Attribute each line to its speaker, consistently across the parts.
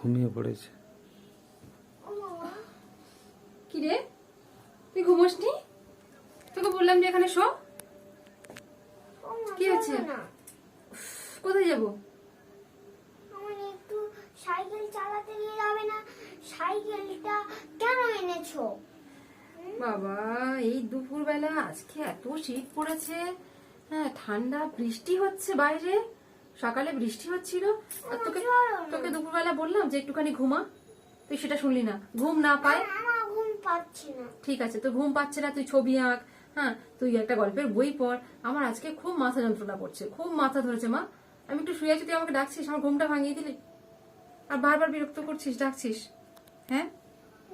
Speaker 1: ঘুমিয়ে পড়েছে
Speaker 2: কি রে তুই ঘুমোসনি তোকে বললাম যে এখানে শো কি হচ্ছে কোথায় যাব
Speaker 3: সাইকেল চালাতে নিয়ে যাবে না সাইকেলটা কেন এনেছো
Speaker 2: বাবা এই দুপুরবেলা আজকে এত শীত পড়েছে হ্যাঁ ঠান্ডা বৃষ্টি হচ্ছে বাইরে সকালে বৃষ্টি হচ্ছিল আর তোকে তোকে দুপুরবেলা বললাম যে একটুখানি ঘুমা তুই সেটা শুনলি না ঘুম না পায় ঠিক আছে তো ঘুম পাচ্ছে না তুই ছবি আঁক হ্যাঁ তুই একটা গল্পের বই পড় আমার আজকে খুব মাথা যন্ত্রণা করছে খুব মাথা ধরেছে মা আমি একটু শুয়ে আছি তুই আমাকে ডাকছিস আমার ঘুমটা ভাঙিয়ে দিলি আর বারবার বিরক্ত করছিস ডাকছিস
Speaker 3: হ্যাঁ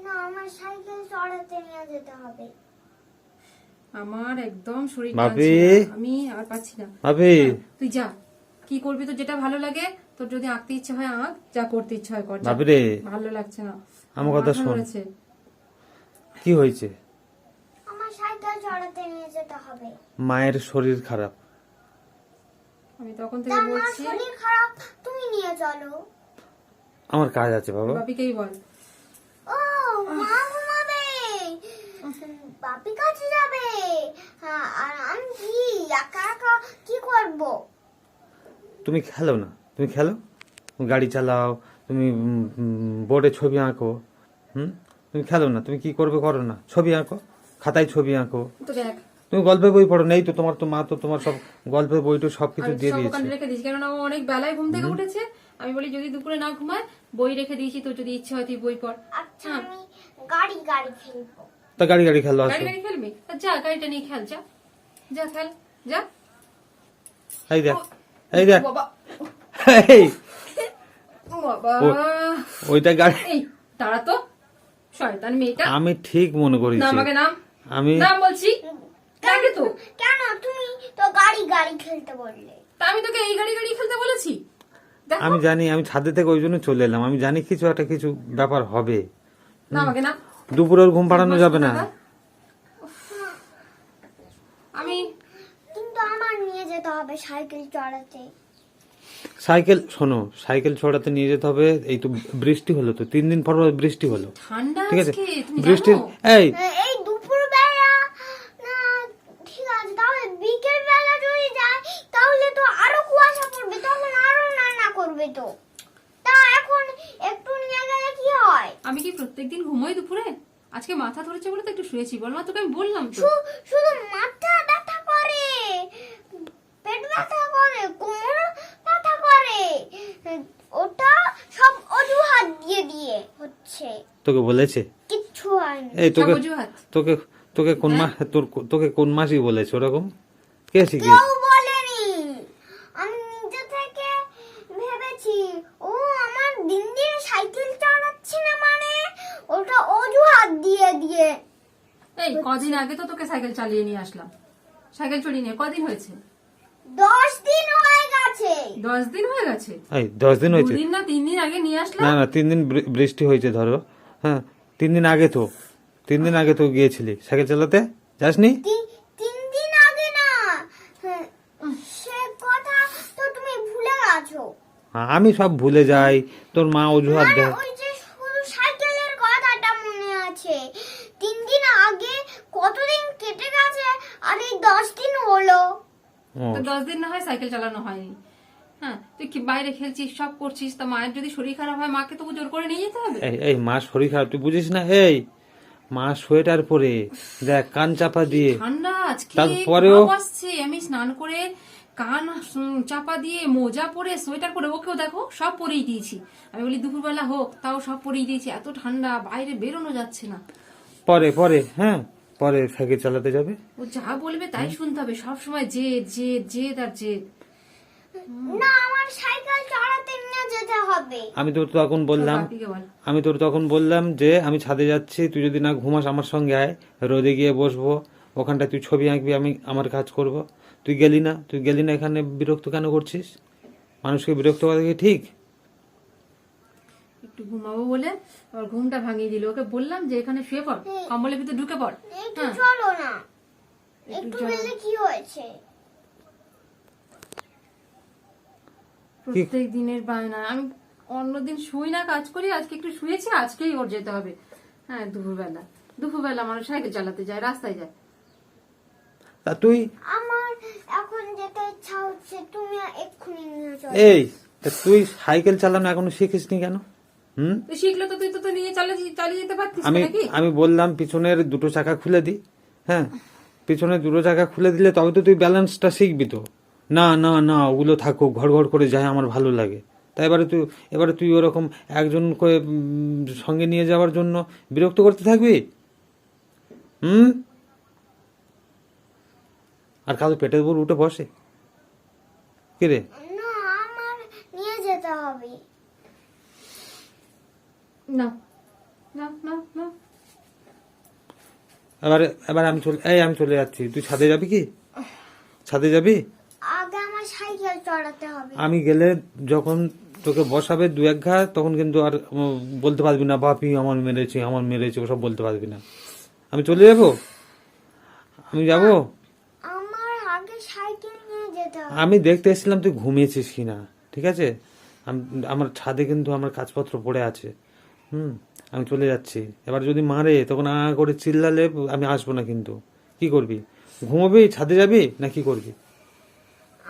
Speaker 3: না আমার
Speaker 2: আমার একদম শরীর আমি আর পাচ্ছি না তুই যা কি করবি তো যেটা ভালো লাগে তোর যদি আঁকতে ইচ্ছে হয় আঁক যা করতে ইচ্ছে হয় কর বাপরে ভালো লাগছে না
Speaker 1: আমার কথা শোন কি হয়েছে
Speaker 3: আমার সাইকেল জড়াতে নিয়ে যেতে হবে
Speaker 1: মায়ের শরীর খারাপ
Speaker 2: আমি তখন থেকে বলছি
Speaker 3: শরীর খারাপ তুমি নিয়ে চলো
Speaker 1: আমার কাজ আছে বাবা
Speaker 2: বাপিকেই বল
Speaker 3: ও মা ঘুমাবে বাপি কাছে যাবে হ্যাঁ, আর আমি কি একা একা কি করবো
Speaker 1: তুমি খেলো না তুমি খেলো গাড়ি চালাও তুমি বোর্ডে ছবি আঁকো হুম তুমি খেলো না তুমি কি করবে করো না ছবি আঁকো খাতায় ছবি আঁকো তুমি গল্পের বই পড়ো নেই তো তোমার তো মা তো তোমার সব গল্পের বইটা সবকিছু দিয়ে দিয়েছে
Speaker 2: রেখে অনেক বেলায় ঘুম থেকে উঠেছে আমি বলি যদি দুপুরে না ঘুমায় বই রেখে দিয়েছি তো যদি ইচ্ছে হয় তুই বই পড়
Speaker 3: আচ্ছা হ্যাঁ। আমি গাড়ি গাড়ি খেলবো
Speaker 1: তা গাড়ি গাড়ি খেলো
Speaker 2: গাড়ি গাড়ি খেলবি যা গাড়িটা নিয়ে খেল যা যা খেল যা
Speaker 1: হাই দেখ এই দেখ এই ওইটা গাড়ি
Speaker 2: তারা তো শয়তান মেয়েটা
Speaker 1: আমি ঠিক মনে করি আমাকে নাম আমি
Speaker 2: নাম বলছি তো
Speaker 3: কেন তুমি তো গাড়ি গাড়ি খেলতে বললে
Speaker 2: আমি তোকে এই গাড়ি গাড়ি খেলতে বলেছি
Speaker 1: আমি জানি আমি ছাদে থেকে ওই জন্য চলে এলাম আমি জানি কিছু একটা কিছু ব্যাপার হবে না আমাকে না দুপুরের ঘুম পাড়ানো যাবে না
Speaker 3: যেতে হবে সাইকেল চড়াতে
Speaker 1: সাইকেল শোনো সাইকেল ছড়াতে নিয়ে যেতে হবে এই তো বৃষ্টি হলো তো তিন দিন পর বৃষ্টি হলো ঠিক আছে এই হ্যাঁ,
Speaker 3: এই দুপুর বেলা না ঠিক আছে তাহলে বিকেল বেলা যদি তাহলে তো আরো কুয়াশা পড়বে তখন আরো নানা করবে তো তা এখন একটু নিয়ে গেলে কি হয়
Speaker 2: আমি কি প্রত্যেকদিন ঘুমোই দুপুরে আজকে মাথা ধরেছে বলে তো একটু শুয়েছি বল না তোকে আমি বললাম তো
Speaker 3: শুধু মাথা করে কোমর ব্যথা করে ওটা সব অজুহাত দিয়ে দিয়ে হচ্ছে তোকে বলেছে কিচ্ছু হয়নি
Speaker 1: এই তোকে তোকে তোকে কোন হ্যাঁ? মাস তোর তোকে কোন মাসই বলেছে ওরকম কে শিখিয়েছে
Speaker 3: কেউ বলেনি আমি নিজে থেকে ভেবেছি ও আমার দিন দিন সাইকেল চালাচ্ছে না মানে ওটা অজুহাত দিয়ে দিয়ে
Speaker 2: এই কদিন আগে তো তোকে সাইকেল চালিয়ে নিয়ে আসলাম সাইকেল চড়িয়ে নিয়ে কদিন হয়েছে দশ দিন দশ দিন হয়েছে না
Speaker 1: না তিন দিন বৃষ্টি হয়েছে ধরো হ্যাঁ তিন দিন আগে তো তিন দিন আগে তো গিয়েছিলি সাইকেল চালাতে হ্যাঁ, আমি সব ভুলে যাই তোর মা অজুহাত
Speaker 3: মনে আছে তিন দিন আগে কতদিন কেটে গেছে আর এই দশ দিন হলো
Speaker 2: তো দশ দিন না হয় সাইকেল চালানো হয়নি হ্যাঁ তুই বাইরে খেলছিস সব করছিস তা মায়ের যদি শরীর খারাপ হয় মাকে তো জোর করে নিয়ে যেতে হবে
Speaker 1: এই এই মা শরীর খারাপ তুই বুঝিস না এই মা সোয়েটার পরে দেখ কান চাপা দিয়ে
Speaker 2: ঠান্ডা আজকে তারপরেও আসছে আমি স্নান করে কান চাপা দিয়ে মোজা পরে সোয়েটার পরে ওকেও দেখো সব পরেই দিয়েছি আমি বলি দুপুরবেলা হোক তাও সব পরেই দিয়েছি এত ঠান্ডা বাইরে বেরোনো যাচ্ছে না
Speaker 1: পরে পরে হ্যাঁ পরে সাইকেল চালাতে যাবে
Speaker 2: ও যা বলবে তাই শুনতে হবে সব সময় যে যে যে তার যে
Speaker 3: না আমার সাইকেল চালাতে যেতে হবে
Speaker 1: আমি তোর তখন বললাম আমি তোর তখন বললাম যে আমি ছাদে যাচ্ছি তুই যদি না ঘুমাস আমার সঙ্গে আয় রোদে গিয়ে বসবো ওখানটায় তুই ছবি আঁকবি আমি আমার কাজ করব তুই গেলি না তুই গেলি না এখানে বিরক্ত কেন করছিস মানুষকে বিরক্ত করা ঠিক
Speaker 2: একটু ঘুমাবো বলে ওর ঘুমটা ভাঙিয়ে দিল ওকে বললাম যে এখানে শুয়ে পড় কম্বলের ভিতরে ঢুকে পড়
Speaker 3: হ্যাঁ। চলো না একটু বেলে কি হয়েছে
Speaker 2: প্রত্যেক দিনের বায়না আমি অন্যদিন শুই না কাজ করি আজকে একটু শুয়েছি আজকেই ওর যেতে হবে হ্যাঁ দুপুরবেলা দুপুরবেলা মানুষ সাইকেল চালাতে যায় রাস্তায় যায়
Speaker 1: তা তুই
Speaker 3: আমার এখন যেতে ইচ্ছা হচ্ছে তুমি এক্ষুনি নিয়ে চলো
Speaker 1: এই তুই সাইকেল চালানো এখনো শিখিসনি কেন
Speaker 2: হুম শিখলে আমি
Speaker 1: আমি বললাম পিছনের দুটো চাকা খুলে দি হ্যাঁ পিছনের দুটো চাকা খুলে দিলে তবে তো তুই ব্যালেন্সটা শিখবি তো না না না ওগুলো থাকুক ঘর ঘর করে যায় আমার ভালো লাগে তাই এবারে তুই এবারে তুই ওরকম একজন করে সঙ্গে নিয়ে যাওয়ার জন্য বিরক্ত করতে থাকবি হুম আর কাল পেটের উপর উঠে বসে কিরে
Speaker 3: না আমার নিয়ে যেতে হবে
Speaker 1: এবার এবার আমি চলে এই আমি চলে যাচ্ছি তুই ছাদে যাবি কি ছাদে যাবি আমি গেলে যখন তোকে বসাবে দু এক ঘা তখন কিন্তু আর বলতে পারবি না বাপি আমার মেরেছে আমার মেরেছে ওসব বলতে পারবি না আমি চলে যাব আমি যাব আমি দেখতে এসেছিলাম তুই ঘুমিয়েছিস কিনা ঠিক আছে আমার ছাদে কিন্তু আমার কাজপত্র পড়ে আছে হুম আমি চলে যাচ্ছি এবার যদি মারে তখন আ করে চিল্লালে আমি আসবো না কিন্তু কি করবি ঘুমাবি ছাদে যাবি না কি করবি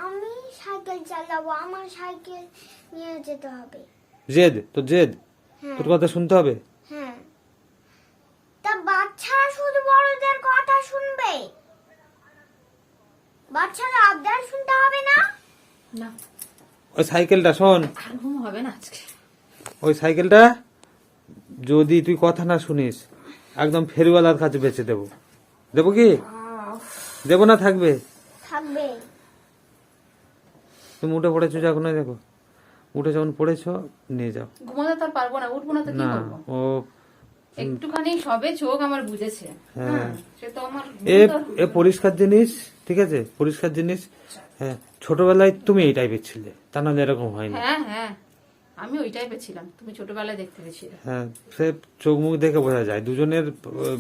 Speaker 3: আমি সাইকেল চালাবো আমার সাইকেল নিয়ে যেতে হবে
Speaker 1: জেদ তো জেদ হ্যাঁ। তোর কথা শুনতে হবে হ্যাঁ
Speaker 3: তা বাচ্চা শুধু বড়দের কথা শুনবে বাচ্চারা আবদার শুনতে হবে না
Speaker 2: না
Speaker 1: ওই সাইকেলটা শোন
Speaker 2: ঘুম হবে না আজকে
Speaker 1: ওই সাইকেলটা যদি তুই কথা না শুনিস একদম ফেরিওয়ালার কাছে বেঁচে দেব দেব কি দেব না থাকবে তুমি উঠে পড়েছো যখন দেখো উঠে যখন পড়েছো নিয়ে যাও
Speaker 2: ঘুমাতে তো পারবো না উঠবো না তো কি ও একটুখানি সবে চোখ আমার বুঝেছে
Speaker 1: হ্যাঁ সে তো আমার এ পরিষ্কার জিনিস ঠিক আছে পরিষ্কার জিনিস হ্যাঁ ছোটবেলায় তুমি এই টাইপের ছিলে তা না এরকম হয়নি
Speaker 2: হ্যাঁ হ্যাঁ আমি ওই টাইপের ছিলাম তুমি ছোটবেলায় দেখতে পেয়েছিলে
Speaker 1: হ্যাঁ সে চোখ মুখ দেখে বোঝা যায় দুজনের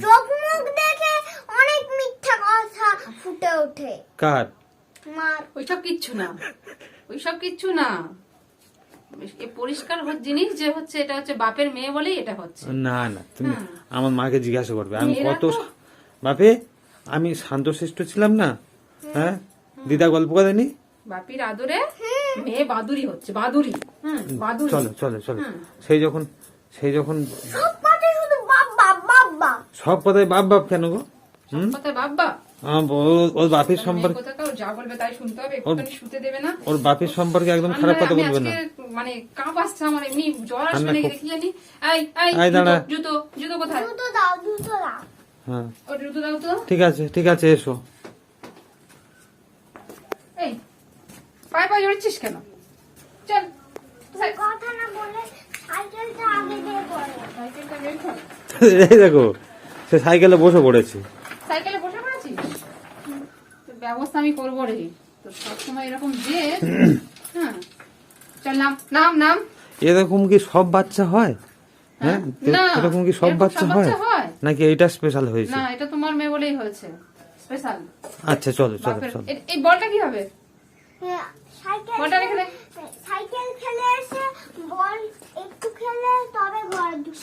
Speaker 3: চোখ মুখ দেখে অনেক মিথ্যা কথা ফুটে ওঠে কার মার
Speaker 2: ওইসব কিচ্ছু না ওইসব কিচ্ছু না পরিষ্কার জিনিস যে হচ্ছে এটা হচ্ছে বাপের মেয়ে বলেই এটা হচ্ছে
Speaker 1: না না তুমি হ্যাঁ। আমার মাকে জিজ্ঞাসা করবে আমি কত বাপে আমি শান্তশিষ্ট ছিলাম না হ্যাঁ দিদা গল্প করেনি
Speaker 2: বাপির আদরে হ্যাঁ মেয়ে বাদুরি হচ্ছে বাদুরি হুম
Speaker 1: চলো চলো চলো সেই যখন সেই যখন সব কথায় বাপ বাপ কেন গো বাপ বাপ ওর বাপের ওর বাপের সম্পর্কে একদম খারাপ কথা বলবে না
Speaker 2: মানে জুতো জুতো
Speaker 1: হ্যাঁ। ঠিক আছে ঠিক আছে এসো
Speaker 2: পায়ে পায়ে জড়িয়েছিস কেন
Speaker 1: চল দেখো সে সাইকেলে বসে পড়েছে
Speaker 2: সাইকেলে বসে পড়েছিস ব্যবস্থা আমি করবো রে হ্যাঁ। নাম নাম নাম
Speaker 1: এরকম কি সব বাচ্চা হয় হ্যাঁ, হ্যাঁ এরকম কি সব বাচ্চা হয় নাকি এটা স্পেশাল হয়েছে
Speaker 2: এটা তোমার মেয়ে বলেই হয়েছে স্পেশাল
Speaker 1: আচ্ছা চলো চলো চলো
Speaker 2: এই বলটা কি হবে
Speaker 3: হ্যাঁ,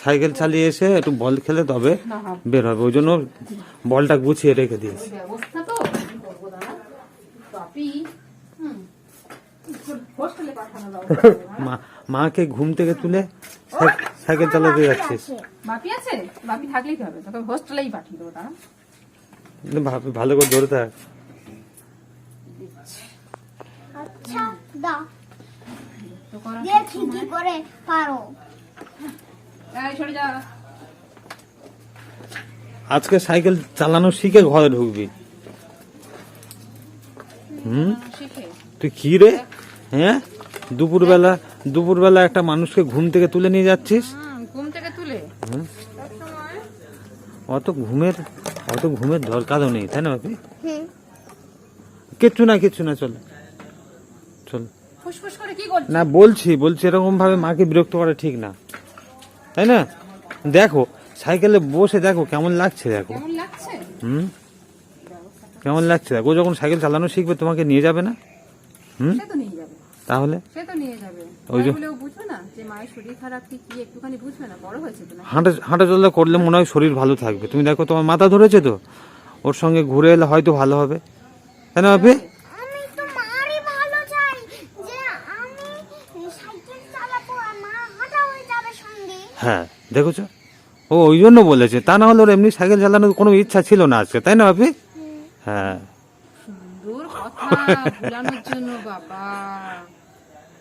Speaker 1: সাইকেল চালিয়ে এসে একটু বল খেলে তবে বের হবে ওই জন্য বলটা গুছিয়ে রেখে দিয়েছি মাকে ঘুম থেকে তুলে সাইকেল চালাতে যাচ্ছিস ভালো করে ধরে থাক
Speaker 3: আচ্ছা দাও দেখি কি করে পারো
Speaker 1: আজকে সাইকেল চালানো শিখে ঘরে ঢুকবি হুম তুই কি রে হ্যাঁ দুপুরবেলা দুপুরবেলা একটা মানুষকে ঘুম থেকে তুলে নিয়ে যাচ্ছিস
Speaker 2: ঘুম থেকে তুলে
Speaker 1: অত ঘুমের অত ঘুমের দরকারও নেই তাই না বাপি কিচ্ছু না কিচ্ছু না চলে না বলছি বলছি এরকম ভাবে মাকে বিরক্ত করা ঠিক না তাই না দেখো সাইকেলে বসে দেখো কেমন লাগছে দেখো হুম কেমন লাগছে দেখো যখন সাইকেল চালানো শিখবে তোমাকে নিয়ে যাবে না হুম তাহলে ওই হাঁটা হাঁটা চলা করলে মনে হয় শরীর ভালো থাকবে তুমি দেখো তোমার মাথা ধরেছে তো ওর সঙ্গে ঘুরে এলে হয়তো ভালো হবে তাই না হ্যাঁ দেখেছো ও ওই জন্য বলেছে তা না হলে ওর এমনি সাইকেল চালানোর কোনো ইচ্ছা ছিল না আজকে তাই না আপনি হ্যাঁ
Speaker 2: সুন্দর কথা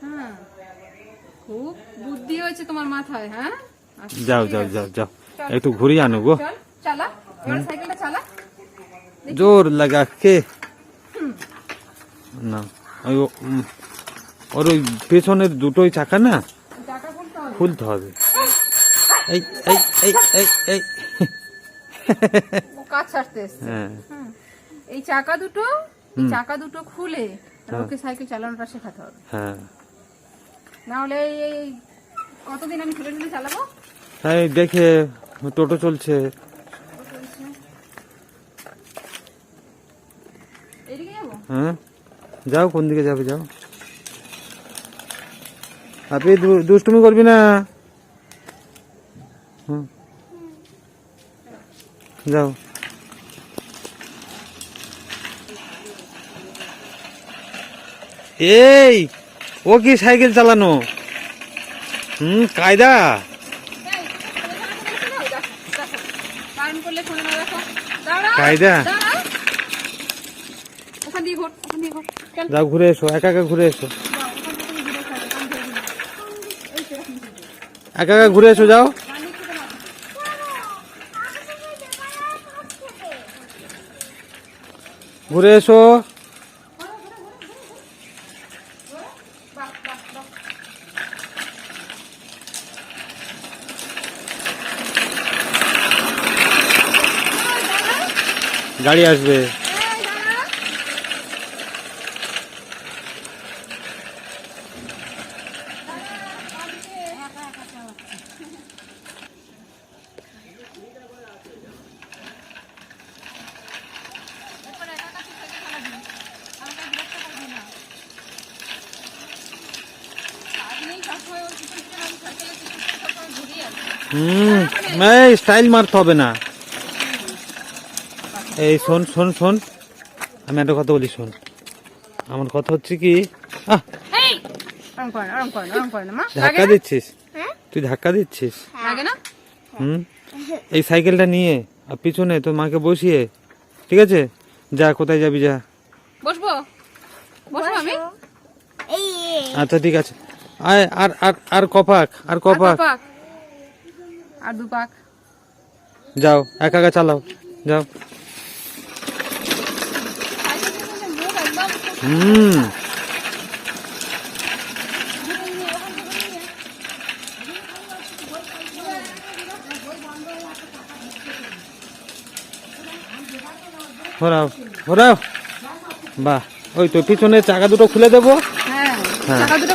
Speaker 2: হ্যাঁ। খুব বুদ্ধি হয়েছে তোমার মাথায় হ্যাঁ
Speaker 1: আচ্ছা, যাও যাও যাও যাও একটু ঘুরি আনো গো জোর লাগা কে না ওই ওর ওই পেছনের দুটোই চাকা না খুলতে হবে এই এই এই এই
Speaker 2: এই কাজ হ্যাঁ এই চাকা দুটো এই চাকা দুটো খুলে ওকে হ্যাঁ। সাইকেল চালানোটা শেখাতে হবে হ্যাঁ না হলে এই কতদিন আমি চালাবো
Speaker 1: হ্যাঁ, দেখে টোটো চলছে হ্যাঁ যাও কোন দিকে যাবে যাও আপনি দুষ্টুমি করবি না যাও এই ও কি সাইকেল চালানো হুম কায়দা কায়দা যাও ঘুরে এসো একা একা ঘুরে এসো একা একা ঘুরে এসো যাও ঘুরে এসো গাড়ি আসবে স্টাইল মারতে হবে না এই শোন শোন শোন আমি একটা কথা বলি শোন আমার কথা হচ্ছে কি ধাক্কা দিচ্ছিস হ্যাঁ? তুই ধাক্কা দিচ্ছিস হ্যাঁ। হুম এই সাইকেলটা নিয়ে আর পিছনে তোর মাকে বসিয়ে ঠিক আছে যা কোথায় যাবি যা বসবো আচ্ছা ঠিক আছে আর আর আর কপাক আর কপাক আর দুপাক যাও একা একা চালাও যাও হুম ঘোরাও ঘোরাও বাহ ওই তো পিছনে চাকা দুটো খুলে দেবো
Speaker 2: হ্যাঁ, হ্যাঁ। চাকা দুটো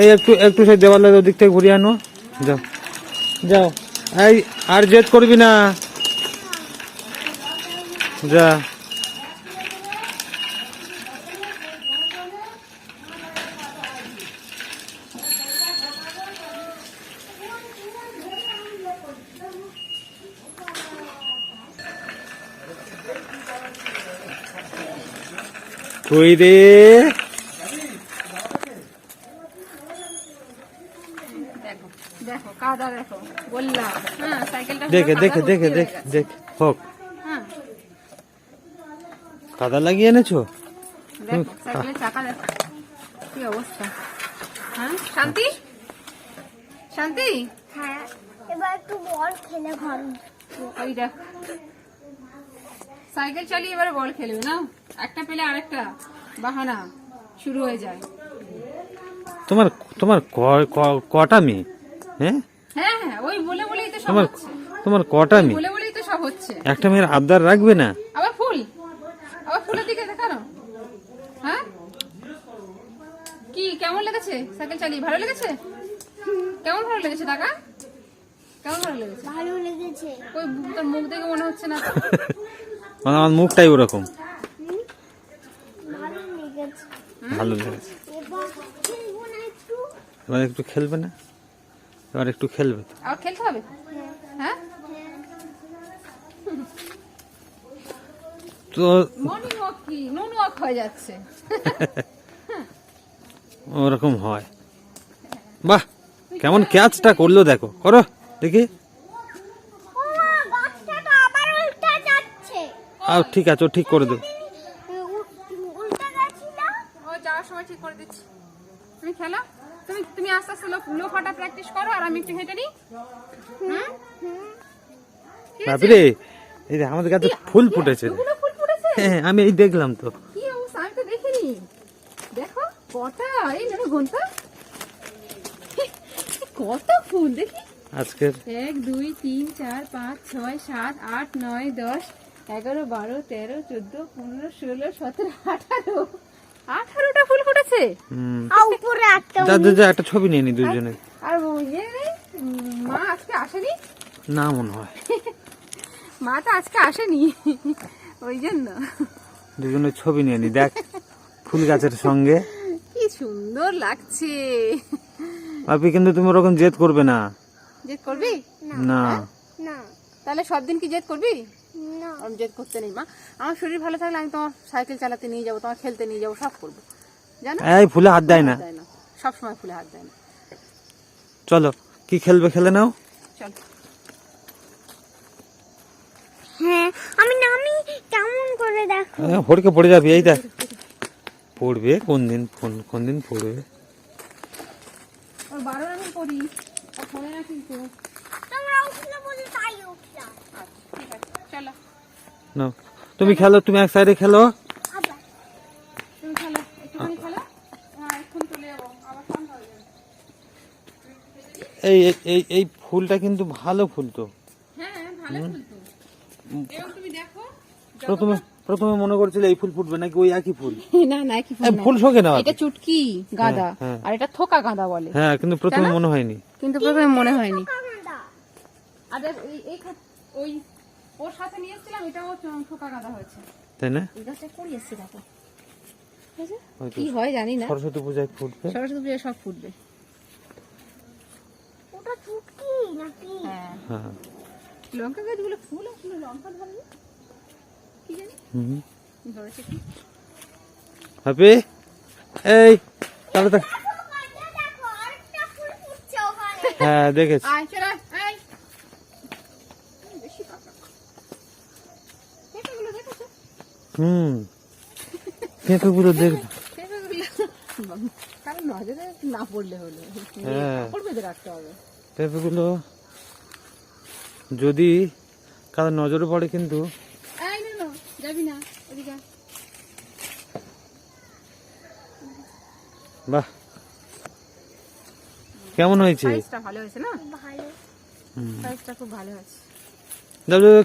Speaker 1: এই একটু একটু সেই দেওয়ালে ওদিক থেকে ঘুরিয়ে আনো যাও যাও এই আর জেদ করবি না যা তুই দে দেখে দেখে দেখে দেখে দেখে হোক হ্যাঁ। কাদা লাগিয়ে এনেছো
Speaker 2: হ্যাঁ, শান্তি শান্তি হ্যাঁ, সাইকেল চালিয়ে এবারে বল খেলবে না একটা পেলে আরেকটা বাহানা শুরু হয়ে যায়
Speaker 1: তোমার তোমার কটা মেয়ে হ্যাঁ
Speaker 2: হ্যাঁ ওই বলে বলেই তো তোমার
Speaker 1: তোমার কটা মেয়ে
Speaker 2: বলে বলেই তো সব হচ্ছে
Speaker 1: একটা মেয়ের আবদার রাখবে না
Speaker 2: আবার ফুল আবার ফুলের দিকে দেখানো হ্যাঁ কি কেমন লেগেছে সাইকেল চালিয়ে ভালো লেগেছে কেমন ভালো লেগেছে টাকা কেমন ভালো লেগেছে ওই তোর মুখ দেখে মনে হচ্ছে না
Speaker 1: মানে আমার মুখটাই ওরকম ভালো লেগেছে এবার একটু খেলবে না এবার একটু খেলবে
Speaker 2: খেলতে হবে তো
Speaker 1: ওরকম হয় বাহ কেমন ক্যাচটা করলো দেখো করো দেখি ঠিক আছে ও ঠিক করে দেবো
Speaker 2: করে দিচ্ছি তুমি তুমি তুমি প্র্যাকটিস করো আর আমি
Speaker 1: বাপরে এই আমাদের কাছে ফুল ফুটেছে হ্যাঁ আমি এই দেখলাম তো
Speaker 2: কি অবস্থা আমি তো দেখিনি দেখো কটা এই দেখো ঘন্টা কত ফুল দেখি আজকে এক দুই তিন চার পাঁচ ছয় সাত আট নয় দশ এগারো বারো তেরো চোদ্দ পনেরো ষোলো সতেরো আঠারো আঠারোটা ফুল ফুটেছে
Speaker 3: আর উপরে
Speaker 1: একটা ছবি নিয়ে নি দুজনে
Speaker 2: আর ইয়ে মা আজকে আসেনি না মনে হয় মা তো আজকে আসেনি ওই জন্য
Speaker 1: দুজনের ছবি নিয়ে নি দেখ ফুল গাছের সঙ্গে
Speaker 2: কি সুন্দর লাগছে
Speaker 1: আপনি কিন্তু তুমি ওরকম জেদ করবে না
Speaker 2: জেদ করবি
Speaker 3: না না
Speaker 2: তাহলে সব কি জেদ করবি না আমি জেদ করতে নেই মা আমার শরীর ভালো থাকলে আমি তোমার সাইকেল চালাতে নিয়ে যাবো তোমার খেলতে নিয়ে যাবো সব করবো জানো
Speaker 1: এই ফুলে হাত দেয় না
Speaker 2: সব সময় ফুলে হাত দেয় না
Speaker 1: চলো কি খেলবে খেলে নাও
Speaker 2: চল
Speaker 3: হ্যাঁ করে দেখো
Speaker 1: হড়কে হ্যাঁ, পড়ে যাবি এই দেখ পড়বে কোন দিন কোন কোন দিন পড়বে না তুমি খেলো তুমি এক সাইডে খেলো এই এই এই ফুলটা কিন্তু ভালো ফুল তো
Speaker 2: হ্যাঁ ভালো ফুল তো তুমি দেখো
Speaker 1: প্রথমে প্রথমে মনে করছিল এই ফুল ফুটবে নাকি ওই একই ফুল
Speaker 2: না না একই ফুল
Speaker 1: ফুল শোকে না এটা
Speaker 2: চুটকি হ্যাঁ, গাঁদা হ্যাঁ। আর এটা থোকা গাঁদা বলে
Speaker 1: হ্যাঁ কিন্তু প্রথমে মনে হয়নি
Speaker 2: কিন্তু প্রথমে মনে হয়নি আর এই ওই ওর সাথে এটাও থোকা গাঁদা হয়েছে তাই না এটা সে দেখো কি হয় জানি না
Speaker 1: সরস্বতী পূজায় ফুটবে
Speaker 2: সরস্বতী পূজায় সব ফুটবে
Speaker 3: ওটা চুটকি নাকি
Speaker 2: হ্যাঁ, হ্যাঁ। লঙ্কা গাছগুলো ফুল আসলে লঙ্কা ধরে
Speaker 1: হাপি এই হ্যাঁ দেখেছি হুম পেঁপেগুলো দেখ হ্যাঁ। যদি কারো নজরে পড়ে কিন্তু বাহ কেমন হয়েছে না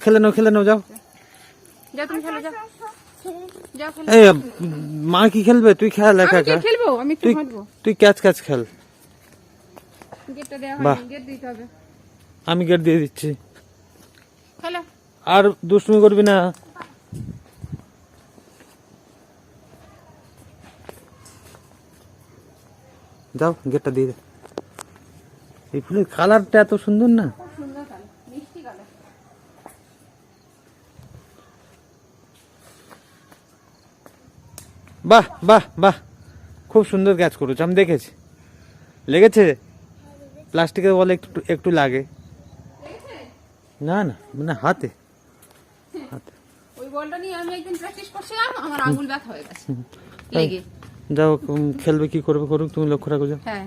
Speaker 1: খেলে নাও খেলে নাও যাও এই মা কি খেলবে তুই খেল একা একা তুই ক্যাচ ক্যাচ খেল আমি গেট দিয়ে দিচ্ছি আর দুষ্টুমি করবি না যাও গেটটা দিয়ে দাও এই ফুলের কালারটা এত সুন্দর না বাহ বাহ বাহ খুব সুন্দর কাজ করেছো আমি দেখেছি লেগেছে প্লাস্টিকের বলে একটু একটু লাগে না না মানে হাতে
Speaker 2: হ্যাঁ। হাতে ওই বলটা নিয়ে আমি একদিন প্র্যাকটিস করছিলাম আমার আঙুল ব্যথা হয়ে গেছে লেগে
Speaker 1: যাও খেলবে কি করবে করুক তুমি লক্ষ্য রাখো যাও
Speaker 2: হ্যাঁ